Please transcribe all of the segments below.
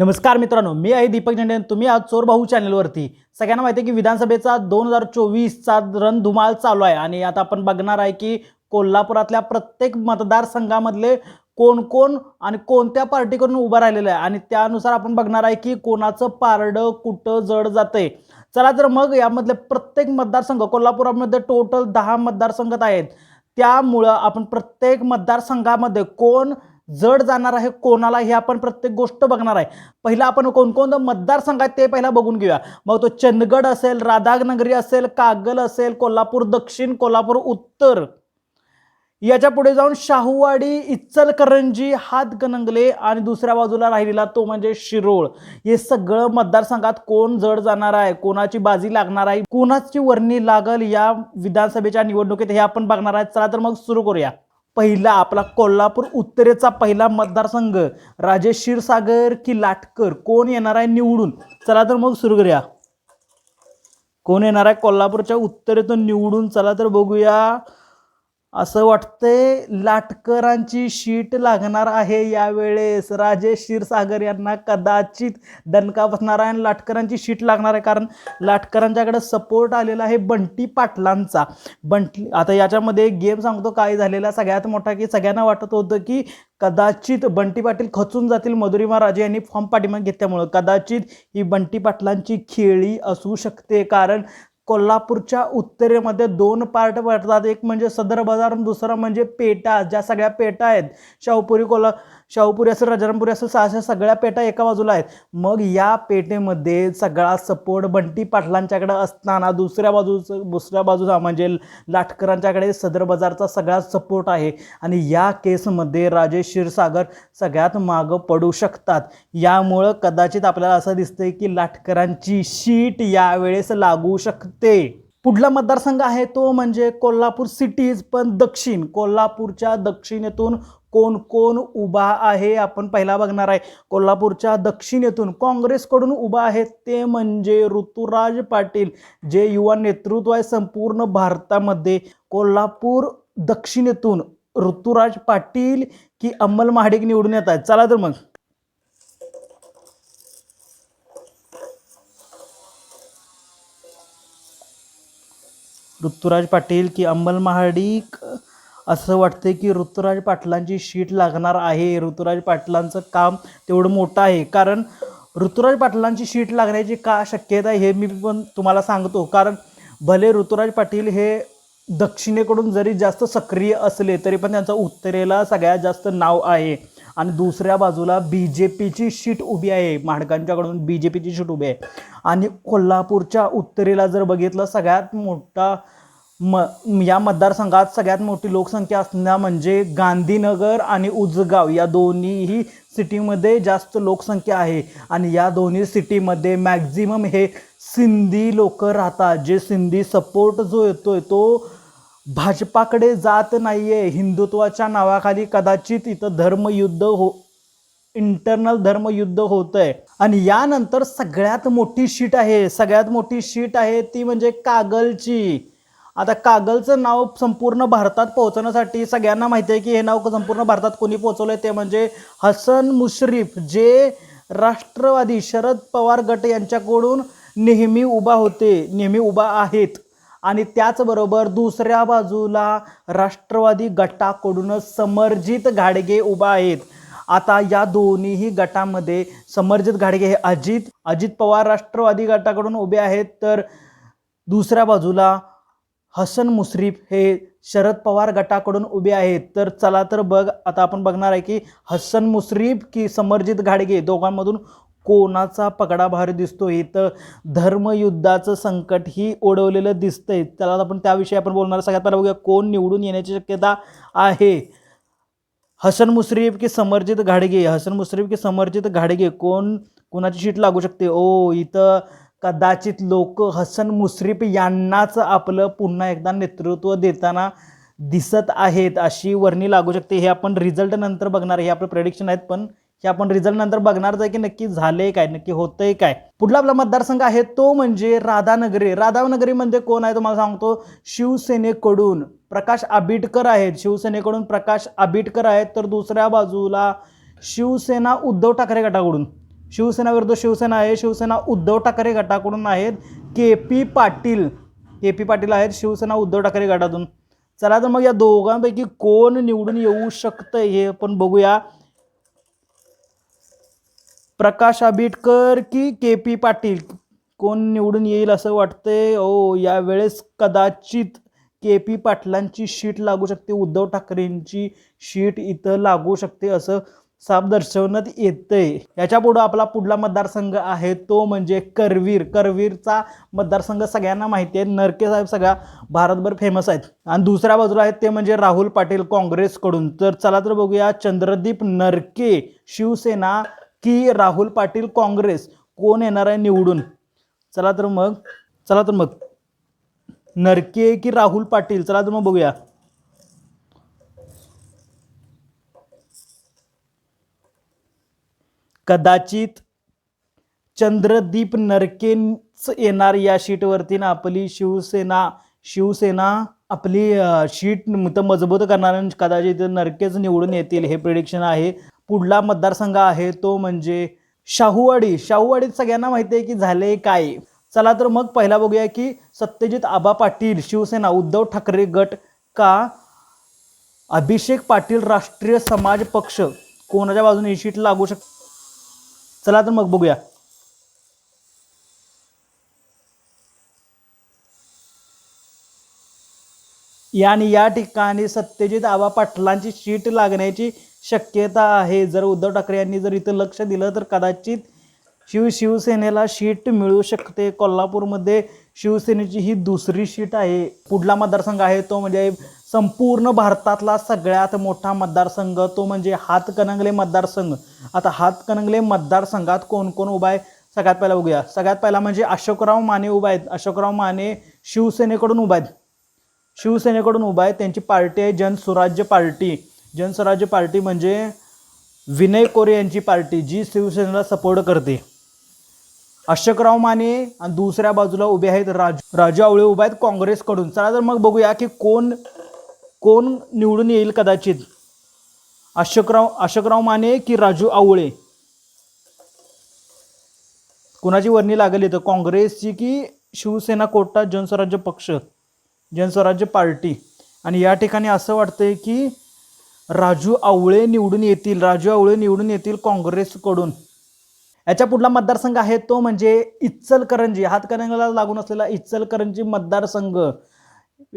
नमस्कार मित्रांनो मी आहे दीपक झेंडे तुम्ही आज चोरभाऊ चॅनलवरती सगळ्यांना माहिती आहे की विधानसभेचा दोन हजार चोवीसचा रणधुमाळ चालू आहे आणि आता आपण बघणार आहे की कोल्हापुरातल्या प्रत्येक मतदारसंघामधले कोण कोण आणि कोणत्या पार्टीकडून उभं राहिलेलं आहे. आणि त्यानुसार आपण बघणार आहे की कोणाचं पारडं कुठं जड जाते चला तर मग यामधले प्रत्येक मतदारसंघ कोल्हापुरामध्ये टोटल दहा मतदारसंघात आहेत. त्यामुळं आपण प्रत्येक मतदारसंघामध्ये कोण जड जाणार आहे कोणाला हे आपण प्रत्येक गोष्ट बघणार आहे. पहिला आपण कोणकोणतं मतदारसंघ आहेत ते पहिला बघून घेऊया. मग तो चंदगड असेल राधानगरी असेल कागल असेल कोल्हापूर दक्षिण कोल्हापूर उत्तर. याच्यापुढे जाऊन शाहूवाडी इचलकरंजी हातगणंगले आणि दुसऱ्या बाजूला राहिलेला तो म्हणजे शिरोळ. हे सगळं मतदारसंघात कोण जड जाणार आहे कोणाची बाजी लागणार आहे कोणाची वर्णी लागल या विधानसभेच्या निवडणुकीत हे आपण बघणार आहे. चला तर मग सुरू करूया. पहिला आपला कोल्हापूर उत्तरेचा पहिला मतदारसंघ. राजेश क्षीरसागर की लाटकर? कोण येणार आहे निवडून? चला तर मग सुरू करूया. कोण येणार आहे कोल्हापूरच्या उत्तरेतून निवडून? चला तर बघूया. असं वाटतंय लाटकरांची शीट लागणार आहे यावेळेस. राजेश क्षीरसागर यांना कदाचित दणका बसणार आहे आणि लाटकरांची शीट लागणार आहे. कारण लाटकरांच्याकडे सपोर्ट आलेला आहे बंटी पाटलांचा. बंटी आता याच्यामध्ये गेम सांगतो काय झालेला सगळ्यात मोठा की सगळ्यांना वाटत होतं की कदाचित बंटी पाटील खचून जातील मधुरिमा राजे यांनी फॉर्म पाठिंबा घेतल्यामुळं. कदाचित ही बंटी पाटलांची खेळी असू शकते. कारण कोल्हापूरच्या उत्तरेमध्ये दोन पार्ट पडतात. एक म्हणजे सदर बाजार आणि म्हणजे पेटा. ज्या सगळ्या पेटा आहेत शाहूपुरी कोल्हा शाहूपुरी असेल राजारामपुरी असेल अशा सगळ्या पेटा एका बाजूला आहेत. मग या पेटेमध्ये सगळा सपोर्ट बंटी पाटलांच्याकडे असताना दुसऱ्या बाजूचं दुसऱ्या बाजूचा म्हणजे लाटकरांच्याकडे सदर बाजारचा सगळा सपोर्ट आहे. आणि या केसमध्ये राजेश क्षीरसागर सगळ्यात मागं पडू शकतात. यामुळं कदाचित आपल्याला असं दिसतंय की लाटकरांची शीट यावेळेस लागू शकते. पुढला मतदारसंघ आहे तो म्हणजे कोल्हापूर सिटीज पण दक्षिण कोल्हापूरच्या दक्षिणेतून कोण कोण उभा आहे आपण पहिला बघणार आहे. कोल्हापूरच्या दक्षिणेतून काँग्रेसकडून उभा आहे ते म्हणजे ऋतुराज पाटील जे युवा नेतृत्व आहे संपूर्ण भारतामध्ये. कोल्हापूर दक्षिणेतून ऋतुराज पाटील की अंमल महाडिक निवडून येत आहेत. चला तर मग. ऋतुराज पाटील की अंमल महाडिक असं वाटतंय की ऋतुराज पाटलांची शीट लागणार आहे. ऋतुराज पाटलांचं काम तेवढं मोठं आहे. कारण ऋतुराज पाटलांची शीट लागण्याची का शक्यता आहे हे मी पण तुम्हाला सांगतो. कारण भले ऋतुराज पाटील हे दक्षिणेकडून जरी जास्त सक्रिय असले तरी पण त्यांचं उत्तरेला सगळ्यात जास्त नाव आहे. आणि दुसऱ्या बाजूला बी जे पीची शीट उभी आहे. माडकांच्याकडून बी जे पीची शीट उभी आहे. आणि कोल्हापूरच्या उत्तरेला जर बघितलं सगळ्यात मोठा म या मतदारसंघात सगळ्यात मोठी लोकसंख्या असणं म्हणजे गांधीनगर आणि उजगाव. या दोन्हीही सिटीमध्ये जास्त लोकसंख्या आहे. आणि या दोन्ही सिटीमध्ये मॅक्झिमम हे सिंधी लोक राहतात. जे सिंधी सपोर्ट जो येतोय तो भाजपाकडे जात नाही आहे हिंदुत्वाच्या नावाखाली कदाचित इथं धर्मयुद्ध हो इंटरनल धर्मयुद्ध होत आहे आणि यानंतर सगळ्यात मोठी शीट आहे. सगळ्यात मोठी शीट आहे ती म्हणजे कागलची. आता कागलचं नाव संपूर्ण भारतात पोहोचवण्यासाठी सगळ्यांना माहिती आहे की हे नाव संपूर्ण भारतात कोणी पोहोचवलं आहे ते म्हणजे हसन मुश्रीफ जे राष्ट्रवादी शरद पवार गट यांच्याकडून नेहमी उभा होते नेहमी उभा आहेत. आणि त्याचबरोबर दुसऱ्या बाजूला राष्ट्रवादी गटाकडूनच समर्जित घाडगे उभा आहेत. आता या दोन्हीही गटामध्ये समर्जित घाडगे हे अजित अजित पवार राष्ट्रवादी गटाकडून उभे आहेत. तर दुसऱ्या बाजूला हसन मुश्रीफ हे शरद पवार गटाकडून उभे आहेत. तर चला तर बघ आता आपण बघणार आहे की हसन मुश्रीफ की समर्जित घाडगे दोघांमधून कोणाचा पगडा भारी दिसतो इथं धर्मयुद्धाचं संकट ही ओढवलेलं दिसतंय. त्याला आपण त्याविषयी आपण बोलणार. सगळ्यात पहिला बघूया कोण निवडून येण्याची शक्यता आहे? हसन मुश्रीफ की समर्जित घाडगे? हसन मुश्रीफ की समर्जित घाडगे कोण कोणाची शीट लागू शकते? ओ इथं कदाचित लोक हसन मुश्रीफ यांनाच आपलं पुन्हा एकदा नेतृत्व देताना दिसत आहेत अशी वर्णी लागू शकते. हे आपण रिझल्ट नंतर बघणार हे आपलं प्रेडिक्शन आहेत पण हे आपण रिझल्ट नंतर बघणारच आहे की नक्की झाले काय नक्की होतंय काय? पुढला आपला मतदारसंघ आहे तो म्हणजे राधानगरी. राधानगरीमध्ये कोण आहे तुम्हाला सांगतो? शिवसेनेकडून प्रकाश आबिटकर आहेत. शिवसेनेकडून प्रकाश आबिटकर आहेत. तर दुसऱ्या बाजूला शिवसेना उद्धव ठाकरे गटाकडून. शिवसेना विरुद्ध शिवसेना आहे. शिवसेना उद्धव ठाकरे गटाकडून आहेत. K P Patil K P Patil आहेत शिवसेना उद्धव ठाकरे गटातून. चला तर मग या दोघांपैकी कोण निवडून येऊ शकतं हे आपण बघूया. प्रकाश आंबेडकर की के पी पाटील? कोण निवडून येईल असं वाटतंय? ओ यावेळेस कदाचित के पी पाटलांची शीट लागू शकते. उद्धव ठाकरेंची शीट इथं लागू शकते असं साफ दर्शवण्यात येतंय. याच्या पुढं आपला पुढला मतदारसंघ आहे तो म्हणजे करवीर. करवीरचा मतदारसंघ सगळ्यांना माहिती आहे. नरके साहेब सगळ्या भारतभर फेमस आहेत. आणि दुसऱ्या बाजूला आहेत ते म्हणजे राहुल पाटील काँग्रेसकडून. तर चला तर बघूया चंद्रदीप नरके शिवसेना की राहुल पाटील काँग्रेस? कोण येणार आहे निवडून? चला तर मग चला तर मग. नरके की राहुल पाटील? चला तर मग बघूया. कदाचित चंद्रदीप नरकेच येणार या शीटवरती ना आपली शिवसेना शिवसेना आपली शीट तर मजबूत करणार कदाचित नरकेच निवडून येतील हे प्रिडिक्शन आहे. पुढला मतदारसंघ आहे तो म्हणजे शाहूवाडी. शाहूवाडीत सगळ्यांना माहिती आहे की झाले काय? चला तर मग पहिला बघूया की सत्यजित आबा पाटील शिवसेना उद्धव ठाकरे गट का? अभिषेक पाटील राष्ट्रीय समाज पक्ष. कोणाच्या बाजूने ही शीट लागू शकते चला तर मग बघूया. या आणि या ठिकाणी सत्यजित आबा पाटलांची शीट लागण्याची शक्यता आहे. जर उद्धव ठाकरे यांनी जर इथं लक्ष दिलं तर कदाचित शिव शिवसेनेला शीट मिळू शकते. कोल्हापूरमध्ये शिवसेनेची ही दुसरी शीट आहे. पुढला मतदारसंघ आहे तो म्हणजे संपूर्ण भारतातला सगळ्यात मोठा मतदारसंघ. तो म्हणजे हातकणंगले मतदारसंघ. आता हातकणंगले मतदारसंघात कोण कोण उभा आहे? सगळ्यात पहिला बघूया. सगळ्यात पहिला म्हणजे अशोकराव माने उभा आहेत. अशोकराव माने शिवसेनेकडून उभा आहेत. शिवसेनेकडून उभा आहे त्यांची पार्टी आहे जनसुराज्य पार्टी. जनस्वराज्य पार्टी म्हणजे विनय कोरे यांची पार्टी जी शिवसेनेला सपोर्ट करते. अशोकराव माने आणि दुसऱ्या बाजूला उभे आहेत राजू राजू आवळे उभे आहेत काँग्रेसकडून. चला तर मग बघूया की कोण कोण निवडून येईल कदाचित. अशोकराव अशोकराव माने की राजू आवळे? कुणाची वर्णी लागेल इथं? काँग्रेसची की शिवसेना कोटा जनस्वराज्य पक्ष जनस्वराज्य पार्टी? आणि या ठिकाणी असं वाटतंय की राजू आवळे निवडून येतील राजू आवळे निवडून येतील काँग्रेसकडून. याच्या पुढला मतदारसंघ आहे तो म्हणजे इच्चलकरंजी हातकणंगला लागून असलेला इच्चलकरंजी मतदारसंघ.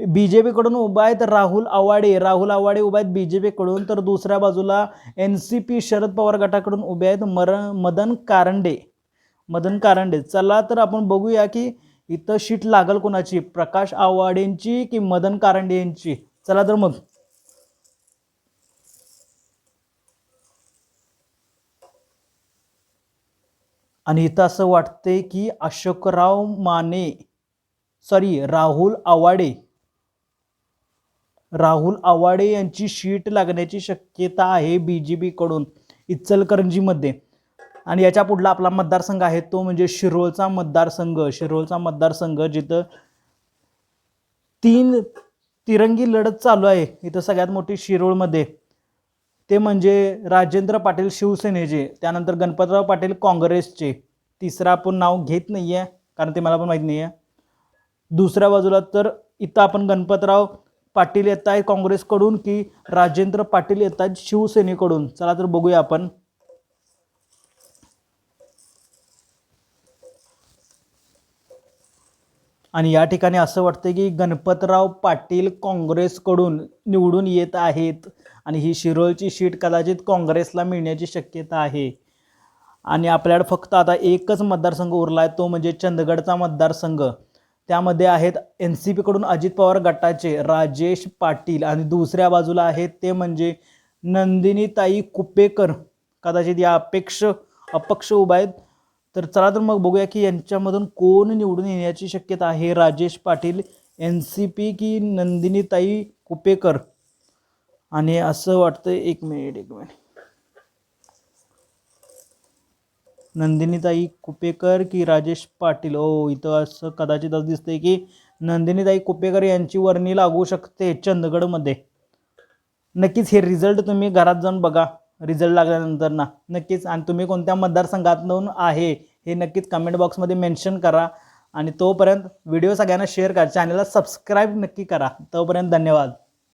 बी जे पीकडून उभा आहेत राहुल आवाडे राहुल आवाडे उभा आहेत बी जे पीकडून तर दुसऱ्या बाजूला N C P Sharad Pawar गटाकडून उभे आहेत मर मदन कारंडे. मदन कारंडे. चला तर आपण बघूया की इथं शीट लागल कोणाची? प्रकाश आवाडेंची की मदन कारंडे यांची? चला तर मग. आणि इथं असं वाटतंय की अशोकराव माने सॉरी राहुल आवाडे. राहुल आवाडे यांची शीट लागण्याची शक्यता आहे बी जे पीकडून इचलकरंजीमध्ये. आणि याच्या पुढला आपला मतदारसंघ आहे तो म्हणजे शिरोळचा मतदारसंघ. शिरोळचा मतदारसंघ जिथं तीन तिरंगी लढत चालू आहे. इथं सगळ्यात मोठी शिरोळमध्ये. ते म्हणजे राजेंद्र पाटील शिवसेनेचे त्यानंतर गणपतराव पाटील काँग्रेसचे. तिसरं आपण नाव घेत नाही आहे कारण ते मला पण माहीत नाही आहे दुसऱ्या बाजूला तर इथं आपण गणपतराव पाटील येत आहे काँग्रेसकडून की राजेंद्र पाटील येत आहेत शिवसेनेकडून. चला तर बघूया आपण. आणि या ठिकाणी असं वाटतं की गणपतराव पाटील काँग्रेसकडून निवडून येत आहेत. आणि ही शिरोळची शीट कदाचित काँग्रेसला मिळण्याची शक्यता आहे. आणि आपल्याकडे फक्त आता एकच मतदारसंघ उरला आहे तो म्हणजे चंदगडचा मतदारसंघ. त्यामध्ये आहेत एन सी पीकडून अजित पवार गटाचे राजेश पाटील आणि दुसऱ्या बाजूला आहेत ते म्हणजे नंदिनीताई कुपेकर. कदाचित या अपेक्ष अपक्ष उभा आहेत. तर चला तर मग बघूया की यांच्यामधून कोण निवडून येण्याची शक्यता आहे. Rajesh Patil N C P की नंदिनीताई कुपेकर? आणि असं वाटतं एक मिनिट एक मिनिट. नंदिनीताई कुपेकर की राजेश पाटील? ओ इथं असं कदाचित असं दिसतंय की नंदिनीताई कुपेकर यांची वर्णी लागू शकते चंदगडमध्ये. नक्कीच हे रिझल्ट तुम्ही घरात जाऊन बघा रिझल्ट लागल्यानंतर ना. नक्कीच आणि तुम्ही कोणत्या मतदारसंघातून आहे हे नक्कीच कमेंट बॉक्समध्ये मेन्शन करा. आणि तोपर्यंत व्हिडिओ सगळ्यांना शेअर करा. चॅनलला सबस्क्राईब नक्की करा. तोपर्यंत धन्यवाद.